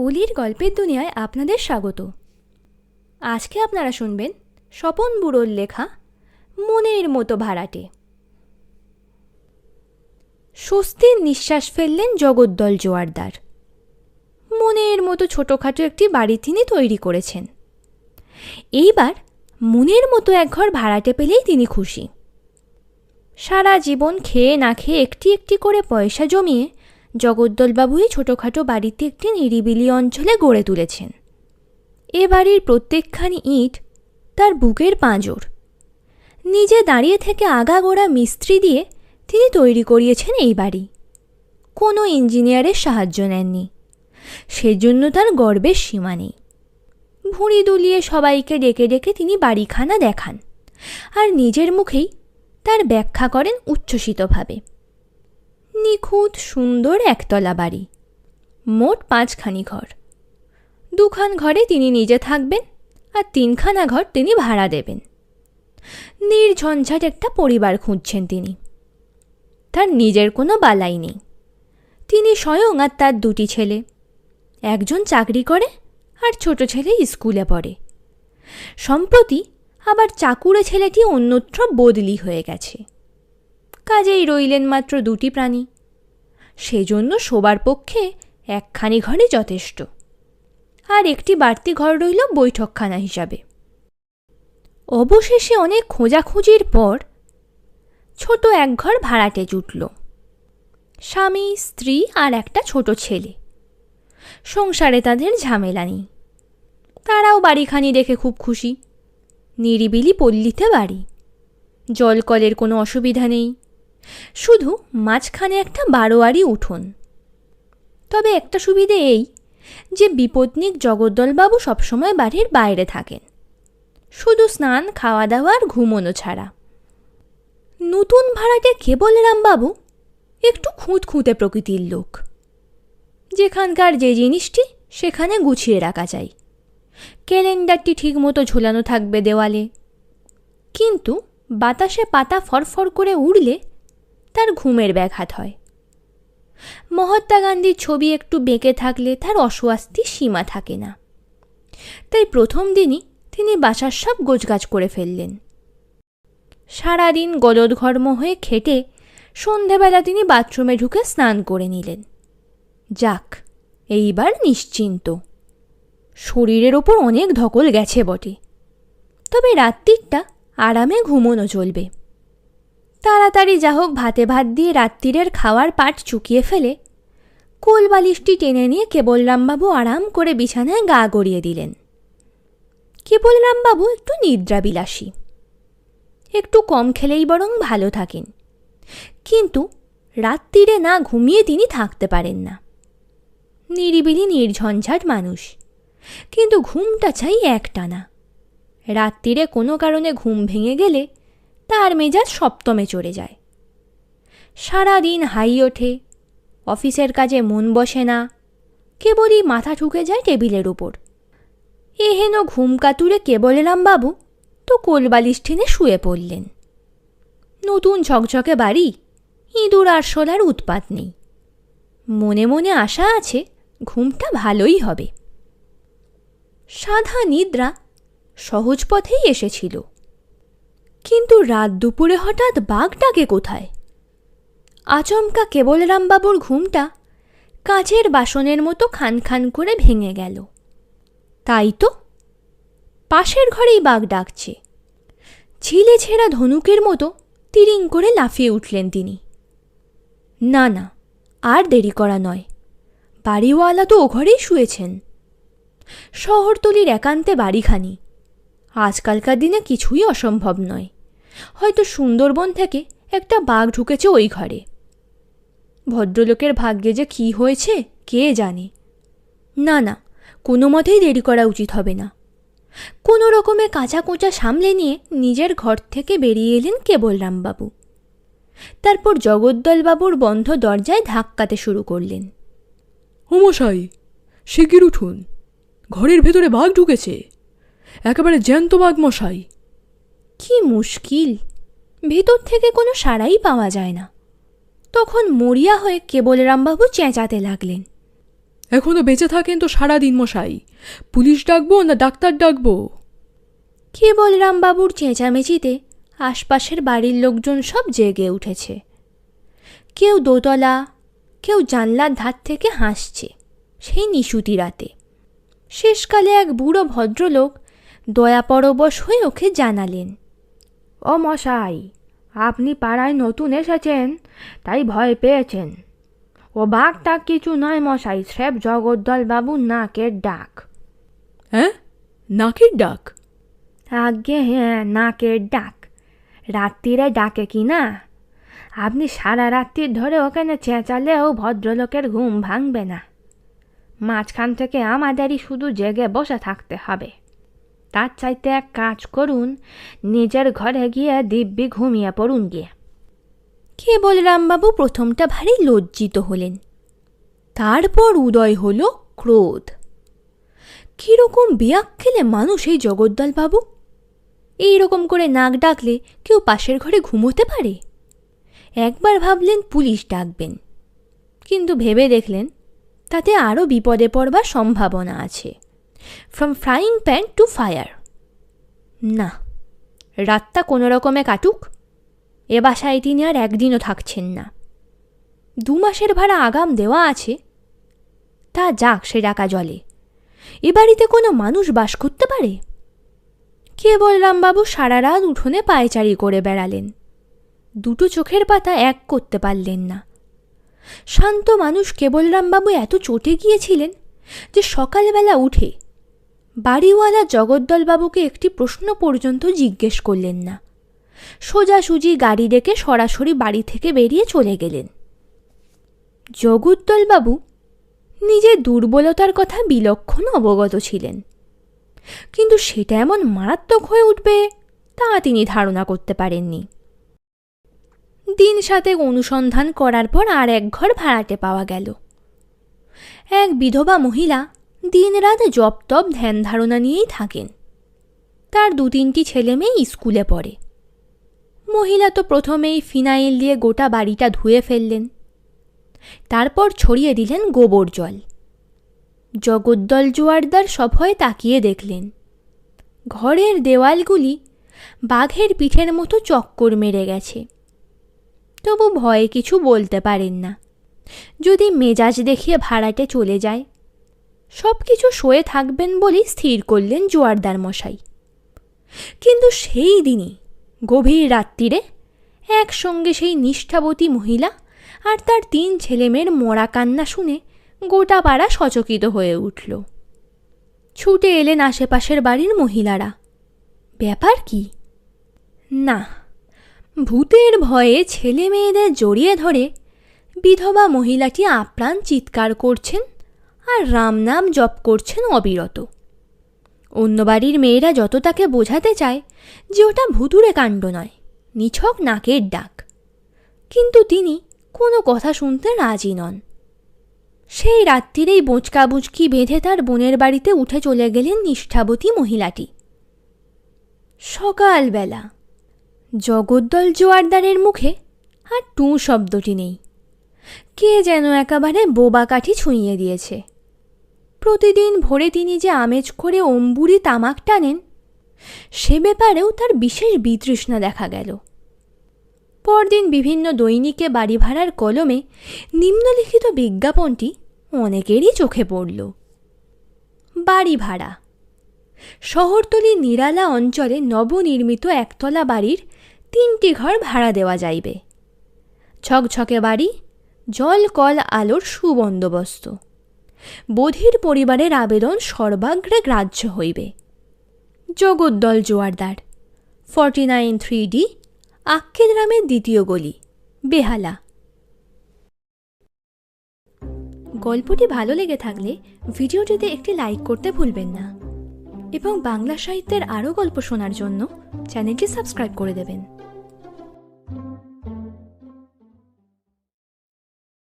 অলির গল্পের দুনিয়ায় আপনাদের স্বাগত। আজকে আপনারা শুনবেন স্বপন বুড়োর লেখা মনের মতো ভাড়াটে। স্বস্তির নিঃশ্বাস ফেললেন জগদ্দল জোয়ারদার। মনের মতো ছোটোখাটো একটি বাড়ি তিনি তৈরি করেছেন। এইবার মনের মতো এক ঘর ভাড়াটে পেলেই তিনি খুশি। সারা জীবন খেয়ে না খেয়ে একটি একটি করে পয়সা জমিয়ে জগদ্দলবাবুই ছোটোখাটো বাড়িতে একটি নিরিবিলি অঞ্চলে গড়ে তুলেছেন। এ বাড়ির প্রত্যেকখানি ইট তার বুকের পাঁজর। নিজে দাঁড়িয়ে থেকে আগাগোড়া মিস্ত্রি দিয়ে তিনি তৈরি করিয়েছেন এই বাড়ি। কোনো ইঞ্জিনিয়ারের সাহায্য নেননি। সেজন্য তার গর্বের সীমা নেই। ভুঁড়ি দুলিয়ে সবাইকে ডেকে ডেকে তিনি বাড়িখানা দেখান। আর নিজের মুখেই তার ব্যাখ্যা করেন উচ্ছ্বসিতভাবে। নিখুঁত সুন্দর একতলা বাড়ি। মোট পাঁচখানি ঘর। দুখান ঘরে তিনি নিজে থাকবেন আর তিনখানা ঘর তিনি ভাড়া দেবেন। নির্ঝঞ্ঝাট একটা পরিবার খুঁজছেন তিনি। তার নিজের কোনো বালাই নেই। তিনি স্বয়ং আর তার দুটি ছেলে। একজন চাকরি করে আর ছোট ছেলে স্কুলে পড়ে। সম্প্রতি আবার চাকুরে ছেলেটি অন্যত্র বদলি হয়ে গেছে। কাজেই রইলেন মাত্র দুটি প্রাণী। সেজন্য শোবার পক্ষে একখানি ঘরে যথেষ্ট। আর একটি বাড়তি ঘর রইল বৈঠকখানা হিসাবে। অবশেষে অনেক খোঁজাখুঁজির পর ছোট এক ঘর ভাড়াটে জুটল। স্বামী, স্ত্রী আর একটা ছোট ছেলে। সংসারে তাদের ঝামেলা নেই। তারাও বাড়িখানি দেখে খুব খুশি। নিরিবিলি পল্লীতে বাড়ি। জলকলের কোনো অসুবিধা নেই। শুধু মাঝখানে একটা বারোয়ারি উঠোন। তবে একটা সুবিধে এই, যে বিপত্নিক জগদ্দলবাবু সবসময় বাড়ির বাইরে থাকেন। শুধু স্নান খাওয়া দাওয়া আর ঘুমোনো ছাড়া। নতুন ভাড়াটে কেবল রামবাবু একটু খুঁত খুঁতে প্রকৃতির লোক। যেখানকার যে জিনিসটি সেখানে গুছিয়ে রাখা চাই ক্যালেন্ডারটি ঠিকমতো ঝোলানো থাকবে দেওয়ালে। কিন্তু বাতাসে পাতা ফরফর করে উড়লে তার ঘুমের ব্যাঘাত হয়। মহাত্মা গান্ধীর ছবি একটু বেঁকে থাকলে তার অস্বস্তি সীমা থাকে না। তাই প্রথম দিনই তিনি বাসার সব গোছগাছ করে ফেললেন। সারাদিন গলদঘর্ম হয়ে খেটে সন্ধেবেলা তিনি বাথরুমে ঢুকে স্নান করে নিলেন। যাক, এইবার নিশ্চিন্ত। শরীরের ওপর অনেক ধকল গেছে বটে। তবে রাত্রিরটা আরামে ঘুমোনো চলবে। তাড়াতাড়ি যা হোক, ভাতে ভাত দিয়ে রাত্রিরের খাওয়ার পাট চুকিয়ে ফেলে কোল বালিশটি টেনে নিয়ে কেবল রামবাবু আরাম করে বিছানায় গা গড়িয়ে দিলেন। কেবল রামবাবু একটু নিদ্রাবিলাসী। একটু কম খেলেই বরং ভালো থাকেন। কিন্তু রাত্রিরে না ঘুমিয়ে তিনি থাকতে পারেন না। নিরিবিলি নির্ঝঞ্ঝাট মানুষ। কিন্তু ঘুমটা চাই একটানা। রাত্রিরে কোনো কারণে ঘুম ভেঙে গেলে তার মেজাজ সপ্তমে চড়ে যায়। সারাদিন হাই ওঠে, অফিসের কাজে মন বসে না, কেবলই মাথা ঠুকে যায় টেবিলের উপর। এহেন ঘুম কাতুরে কেবলরামবাবু তো কোলবালিশ টেনে শুয়ে পড়লেন। নতুন ঝকঝকে বাড়ি, ইঁদুর আর শোলার উৎপাত নেই। মনে মনে আশা আছে ঘুমটা ভালোই হবে। সাধা নিদ্রা সহজ পথেই এসেছিল। কিন্তু রাত দুপুরে হঠাৎ বাঘ ডাকে কোথায়? আচমকা কেবলরামবাবুর ঘুমটা কাঁচের বাসনের মতো খান খান করে ভেঙে গেল। তাই তো? পাশের ঘরেই বাঘ ডাকছে। ছিলে ছেঁড়া ধনুকের মতো তিরিং করে লাফিয়ে উঠলেন তিনি। না না, আর দেরি করা নয়। বাড়িওয়ালা তো ও ঘরেই শুয়েছেন। শহরতলির একান্তে বাড়িখানি। আজকালকার দিনে কিছুই অসম্ভব নয়। হয়তো সুন্দরবন থেকে একটা বাঘ ঢুকেছে ওই ঘরে। ভদ্রলোকের ভাগ্যে যে কী হয়েছে, কে জানে? না না, কোনো মতেই দেরি করা উচিত হবে না। কোনো রকমে কাঁচা কোঁচা সামলে নিয়ে নিজের ঘর থেকে বেরিয়ে এলেন কেবল রামবাবু তারপর জগদ্দলবাবুর বন্ধ দরজায় ধাক্কাতে শুরু করলেন। হুমশাই শিগগির উঠুন। ঘরের ভেতরে বাঘ ঢুকেছে। একেবারে জ্যান্ত বাঘ মশাই। কি মুশকিল। ভেতর থেকে কোনো সাড়াই পাওয়া যায় না। তখন মরিয়া হয়ে কেবল রামবাবু চেঁচাতে লাগলেন। এখনও বেঁচে থাকেন তো সারাদিন মশাই। পুলিশ ডাকবো না ডাক্তার ডাকবো? কেবল রামবাবুর চেঁচামেচিতে আশপাশের বাড়ির লোকজন সব জেগে উঠেছে। কেউ দোতলা কেউ জানলার ধার থেকে হাসছে সেই নিশুতি রাতে। শেষকালে এক বুড়ো ভদ্রলোক দয়াপরবশ হয়ে ওকে জানালেন। ও মশাই আপনি পাড়ায় নতুন এসেছেন তাই ভয় পেয়েছেন। ও বাঘটা কিছু নয় মশাই স্রেফ জগদ্দল বাবু নাকের ডাক। হ্যাঁ? নাকের ডাক? আগে হ্যাঁ নাকের ডাক। রাত্রিরে ডাকে কি না? আপনি সারা রাত্রি ধরে ওখানে চেঁচালেও ভদ্রলোকের ঘুম ভাঙবে না। মাঝখান থেকে আমাদেরই শুধু জেগে বসে থাকতে হবে। তার চাইতে এক কাজ করুন, নিজের ঘরে গিয়ে দিব্যি ঘুমিয়ে পড়ুন গিয়ে। কেবল রামবাবু প্রথমটা ভারী লজ্জিত হলেন। তারপর উদয় হল ক্রোধ। কীরকম খেলে মানুষ এই জগদ্দল বাবু এই রকম করে নাক ডাকলে কেউ পাশের ঘরে ঘুমোতে পারে? একবার ভাবলেন পুলিশ ডাকবেন। কিন্তু ভেবে দেখলেন তাতে আরও বিপদে পড়বার সম্ভাবনা আছে। From frying pan to fire না, রাতটা কোনো রকমে কাটুক। এ বাসায় তিনি আর একদিনও থাকছেন না। দু মাসের ভাড়া আগাম দেওয়া আছে। তা যাক, সে ডাকা জলে। এ বাড়িতে কোনো মানুষ বাস করতে পারে? কেবল রামবাবু সারা রাত উঠোনে পায়চারি করে বেড়ালেন। দুটো চোখের পাতা এক করতে পারলেন না। শান্ত মানুষ কেবল রামবাবু এত চটে গিয়েছিলেন যে সকালবেলা উঠে বাড়িওয়ালা জগদ্দলবাবুকে একটি প্রশ্ন পর্যন্ত জিজ্ঞেস করলেন না। সোজাসুজি গাড়ি ডেকে সরাসরি বাড়ি থেকে বেরিয়ে চলে গেলেন। জগদ্দলবাবু নিজের দুর্বলতার কথা বিলক্ষণ অবগত ছিলেন। কিন্তু সেটা এমন মারাত্মক হয়ে উঠবে তা তিনি ধারণা করতে পারেননি। দিন সাথে অনুসন্ধান করার পর আর এক ঘর ভাড়াটে পাওয়া গেল। এক বিধবা মহিলা দিনরাত জপ তপ ধ্যান ধারণা নিয়েই থাকেন। তার দু তিনটি ছেলে মেয়ে স্কুলে পড়ে। মহিলা তো প্রথমেই ফিনাইল দিয়ে গোটা বাড়িটা ধুয়ে ফেললেন। তারপর ছড়িয়ে দিলেন গোবর জল। জগদ্দল জোয়ারদার সভয়ে তাকিয়ে দেখলেন। ঘরের দেওয়ালগুলি বাঘের পিঠের মতো চক্কর মেরে গেছে। তবু ভয়ে কিছু বলতে পারেন না। যদি মেজাজ দেখিয়ে ভাড়াটে চলে যায় সব কিছু শোয়ে থাকবেন বলেই স্থির করলেন জোয়ারদার মশাই। কিন্তু সেই দিনই, গভীর রাত্রিরে, একসঙ্গে সেই নিষ্ঠাবতী মহিলা আর তার তিন ছেলেমেয়ের মরা কান্না শুনে গোটা পাড়া সচকিত হয়ে উঠল। ছুটে এলেন আশেপাশের বাড়ির মহিলারা। ব্যাপার কি? না, ভূতের ভয়ে ছেলে মেয়েদের জড়িয়ে ধরে বিধবা মহিলাটি আপ্রাণ চিৎকার করছেন আর রাম নাম জপ করছেন অবিরত। অন্য বাড়ির মেয়েরা যত তাকে বোঝাতে চায় যে ওটা ভুতুরে কাণ্ড নয়, নিছক নাকের ডাক। কিন্তু তিনি কোনো কথা শুনতে রাজি নন। সেই রাত্রিরেই বোঁচকা বুচকি বেঁধে তার বোনের বাড়িতে উঠে চলে গেলেন নিষ্ঠাবতী মহিলাটি। সকালবেলা জগদ্দল জোয়ারদারের মুখে আর টু শব্দটি নেই। কে যেন একেবারে বোবা কাঠি ছুঁইয়ে দিয়েছে। প্রতিদিন ভোরে তিনি যে আমেজ করে অম্বুরি তামাক টানেন, সে ব্যাপারেও তার বিশেষ বিতৃষ্ণা দেখা গেল। পরদিন বিভিন্ন দৈনিকে বাড়ি ভাড়ার কলমে নিম্নলিখিত বিজ্ঞাপনটি অনেকেরই চোখে পড়ল। বাড়ি ভাড়া। শহরতলির নিরালা অঞ্চলে নবনির্মিত একতলা বাড়ির তিনটি ঘর ভাড়া দেওয়া যাইবে। ছকছকে বাড়ি, জল কল আলোর সুবন্দোবস্ত। বধির পরিবারের আবেদন সর্বাগ্রে গ্রাহ্য হইবে। Jagaddal Joardar forty nine three D আক্কেল গ্রামের দ্বিতীয় গলি, বেহালা। গল্পটি ভালো লেগে থাকলে ভিডিওটিতে একটি লাইক করতে ভুলবেন না এবং বাংলা সাহিত্যের আরও গল্প শোনার জন্য চ্যানেলটি সাবস্ক্রাইব করে দেবেন।